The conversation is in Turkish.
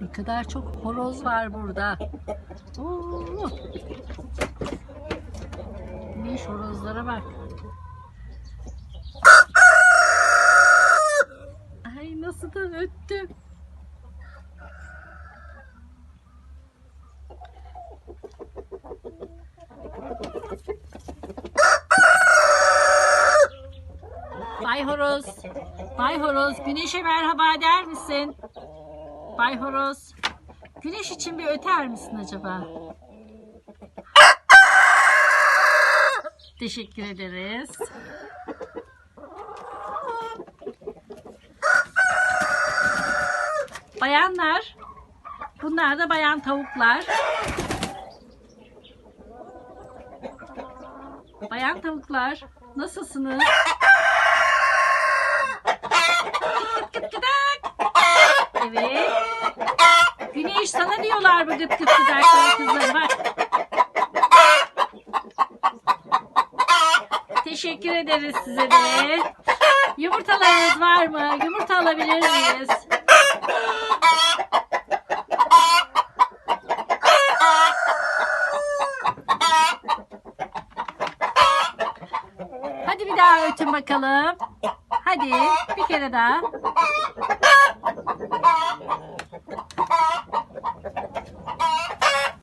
Ne kadar çok horoz var burada. Oo. Güneş horozlara bak. Ay nasıl da öttü. Bay Horoz. Bay Horoz, Güneş'e merhaba der misin? Bay Horoz, Güneş için bir öter misin acaba? Teşekkür ederiz. Bayanlar, bunlar da bayan tavuklar. Bayan tavuklar, nasılsınız? Sana diyorlar bu gıt gıdakları kızlar bak. Teşekkür ederiz size de. Yumurtalarınız var mı? Yumurta alabilir miyiz? Hadi bir daha ötün bakalım. Hadi bir kere daha.